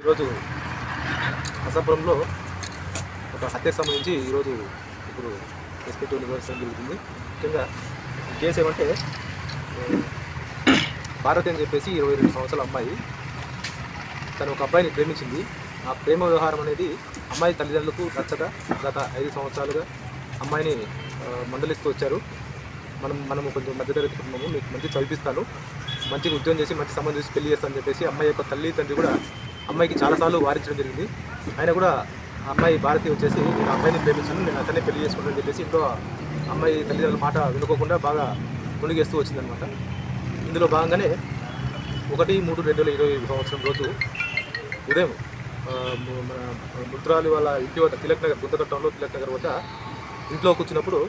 ఈరోజు అసాపురంలో ఒక హత్యకు సంబంధించి ఈరోజు ఇప్పుడు రెస్పెక్టివ్ నిర్వహించడం జరుగుతుంది. ముఖ్యంగా కేసు ఏమంటే భారతి అని చెప్పేసి ఇరవై రెండు సంవత్సరాల అమ్మాయి తను ఒక అబ్బాయిని ప్రేమించింది. ఆ ప్రేమ వ్యవహారం అనేది అమ్మాయి తల్లిదండ్రులకు నచ్చక గత ఐదు సంవత్సరాలుగా అమ్మాయిని మందలిస్తూ వచ్చారు. మనం మనము కొంచెం మధ్యతరగతి కుటుంబము మీకు మంచి చదివిస్తాను. మంచిగా ఉద్యోగం చేసి మంచి సంబంధం చూసి పెళ్ళి చేస్తానని చెప్పేసి అమ్మాయి యొక్క తల్లి తండ్రి కూడా అమ్మాయికి చాలాసార్లు వారించడం జరిగింది. ఆయన కూడా ఆ అమ్మాయి భారతి వచ్చేసి నేను అమ్మాయిని ప్రేమించాను నేను అతనే పెళ్ళి చేసుకుంటానని చెప్పేసి ఇంట్లో అమ్మాయి తల్లిదండ్రుల మాట వినుకోకుండా బాగా మునిగేస్తూ వచ్చిందనమాట ఇందులో భాగంగానే ఒకటి మూడు రెండు వేల ఇరవై సంవత్సరం రోజు ఉదయం మన ముద్రాలి వాళ్ళ ఇంటి వద్ద తిలక్ నగర్ గుంతకట్టంలో తిలక్ నగర్ వద్ద ఇంట్లో కూర్చున్నప్పుడు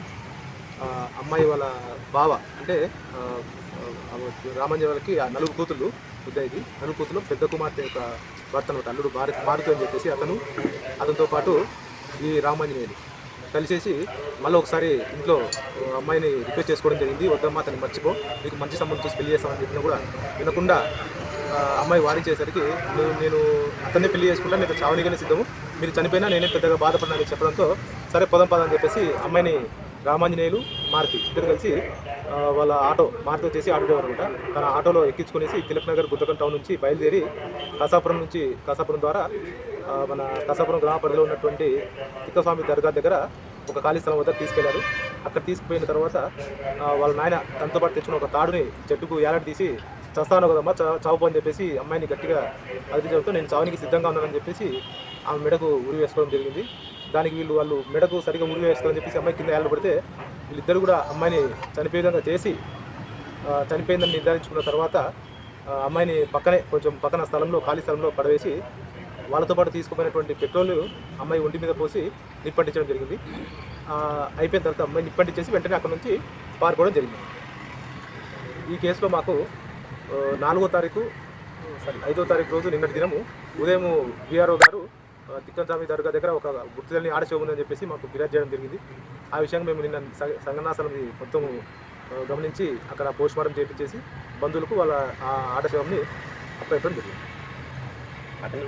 అమ్మాయి వాళ్ళ బావ అంటే ఆ, రామంజన్ వాళ్ళకి ఆ నలుగురు కూతుళ్ళు ఉదయకి నలుగురు కూతురు పెద్ద కుమార్తె యొక్క భర్త అనమాట. అల్లుడు భారత్ మారుతు అని చెప్పేసి అతను అతనితో పాటు ఈ రామాంజనేయులు కలిసేసి మళ్ళీ ఒకసారి ఇంట్లో అమ్మాయిని రిక్వెస్ట్ చేసుకోవడం జరిగింది. వద్దమ్మా అతని మర్చిపో. నీకు మంచి సంబంధం చూసి పెళ్ళి చేస్తామని చెప్పినా కూడా వినకుండా అమ్మాయి వారించేసరికి నేను నేను అతన్ని పెళ్ళి చేసుకుంటా మీకు చావనిగానే సిద్ధము. మీరు చనిపోయినా నేనే పెద్దగా బాధపడినా చెప్పడంతో సరే పదం పదం అని చెప్పేసి అమ్మాయిని రామాంజనేయులు మారుతి ఇద్దరు కలిసి వాళ్ళ ఆటో మారుతి వచ్చేసి ఆటో డ్రైవర్ అనమాట. తన ఆటోలో ఎక్కించుకునేసి తిలక్ నగర్ గుద్దకం టౌన్ నుంచి బయలుదేరి కసాపురం నుంచి కసాపురం ద్వారా మన కసాపురం గ్రామ పరిధిలో ఉన్నటువంటి తిక్కస్వామి దర్గా దగ్గర ఒక ఖాళీ స్థలం వద్ద తీసుకెళ్ళారు. అక్కడ తీసుకుపోయిన తర్వాత వాళ్ళ నాయన తనతో పాటు తెచ్చిన ఒక తాడుని చెట్టుకు ఏలాడి తీసి చస్తాను కదమ్మా చా చావు అని చెప్పేసి అమ్మాయిని గట్టిగా అదిరించడంతో నేను చావునికి సిద్ధంగా ఉన్నానని చెప్పేసి ఆమె మెడకు ఉరి వేసుకోవడం జరిగింది. దానికి వీళ్ళు వాళ్ళు మెడకు సరిగా ఉరి వేసుకోవాలని చెప్పేసి అమ్మాయి కింద ఏళ్ళు పడితే వీళ్ళిద్దరు కూడా అమ్మాయిని చనిపోయే విధంగా చేసి చనిపోయిందని నిర్ధారించుకున్న తర్వాత అమ్మాయిని పక్కనే కొంచెం పక్కన స్థలంలో ఖాళీ స్థలంలో పడవేసి వాళ్ళతో పాటు తీసుకుపోయినటువంటి పెట్రోల్ అమ్మాయి ఒంటి మీద పోసి నిప్పంటించడం జరిగింది. అయిపోయిన తర్వాత అమ్మాయి నిప్పంటించేసి వెంటనే అక్కడ నుంచి పారిపోవడం జరిగింది. ఈ కేసులో మాకు నాలుగో తారీఖు సారీ ఐదో తారీఖు రోజు నిన్నటి దినము ఉదయం విఆర్ఓ గారు ఆ, తిక్కనస్వామి దర్గా దగ్గర ఒక గుర్తులని ఆడశివ ఉందని చెప్పేసి మాకు ఫిర్యాదు చేయడం జరిగింది. ఆ విషయంగా మేము నిన్న స- సంగనాసనం మొత్తం గమనించి అక్కడ పోస్ట్ మార్టం చేయించేసి బంధువులకు వాళ్ళ ఆ ఆడశివంని అప్పగించడం జరిగింది. అతను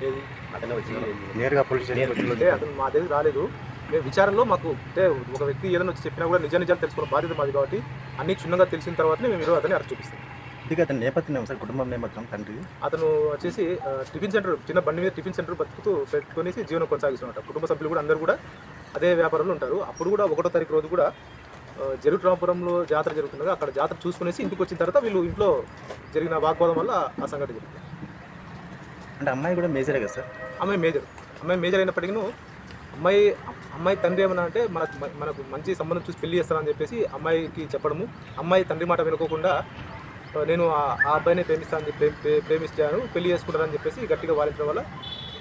ఏది? అతనే వచ్చి నేరుగా పోలీస్ స్టేషన్ అంటే అతను మా దగ్గర రాలేదు. మేము విచారణలో మాకు అంటే ఒక వ్యక్తి ఏదైనా వచ్చి చెప్పినా కూడా నిజ నిజాలు తెలుసుకున్న బాధ్యత మాది కాబట్టి అన్ని క్షుణ్ణంగా తెలిసిన తర్వాతనే మేము ఈరోజు అతన్ని అరెస్ట్ చూపిస్తాం. ఇది అతని నేపథ్యం సార్? కుటుంబం నేపథ్యం తండ్రి. అతను వచ్చేసి టిఫిన్ సెంటర్ చిన్న బండి మీద టిఫిన్ సెంటర్ బతుకుతూ పెట్టుకునేసి జీవనం కొనసాగిస్తున్నట కుటుంబ సభ్యులు కూడా అందరూ కూడా అదే వ్యాపారంలో ఉంటారు. అప్పుడు కూడా ఒకటో తారీఖు రోజు కూడా ఆ, జరుగురామపురంలో జాతర జరుగుతుండగా అక్కడ జాతర చూసుకునేసి ఇంటికి వచ్చిన తర్వాత వీళ్ళు ఇంట్లో జరిగిన వాగ్వాదం వల్ల ఆ సంఘటన జరిగింది. అంటే అమ్మాయి కూడా మేజరే కదా సార్? అమ్మాయి మేజర్. అమ్మాయి మేజర్ అయినప్పటికీ అమ్మాయి అమ్మాయి తండ్రి ఏమన్నా అంటే మనకు మనకు మంచి సంబంధం చూసి పెళ్ళి చేస్తానని చెప్పేసి అమ్మాయికి చెప్పడము అమ్మాయి తండ్రి మాట వినుకోకుండా నేను ఆ అబ్బాయిని ప్రేమిస్తానని చెప్పి ప్రే- ప్రేమిస్తాను పెళ్ళి చేసుకుంటానని చెప్పేసి గట్టిగా వారించడం వల్ల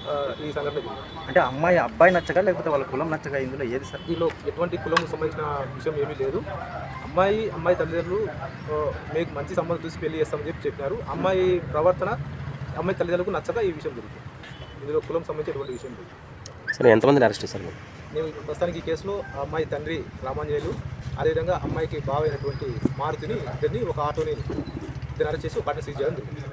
ఆ, ఈ సంఘటన అంటే అమ్మాయి అబ్బాయి నచ్చగా లేకపోతే వాళ్ళ కులం నచ్చగా ఇందులో ఏది సార్? దీనిలో ఎటువంటి కులం సంబంధించిన విషయం ఏమీ లేదు. అమ్మాయి అమ్మాయి తల్లిదండ్రులు మీకు మంచి సంబంధం చూసి పెళ్ళి చేస్తామని చెప్పి చెప్పినారు. అమ్మాయి ప్రవర్తన అమ్మాయి తల్లిదండ్రులకు నచ్చక ఈ విషయం జరిగింది. ఇందులో కులం సంబంధించి ఎటువంటి విషయం లేదు. సరే ఎంతమందిని అరెస్ట్ చేశారు మీరు? నేను ప్రస్తుతానికి ఈ కేసులో ఆ అమ్మాయి తండ్రి రామాంజనేయులు అదేవిధంగా అమ్మాయికి బావైనటువంటి మారుతిని ఇద్దరిని ఒక ఆటోని ఇద్దరు అరెస్ట్ చేసి ఒక ఆటో సీజ్ చేయడం జరిగింది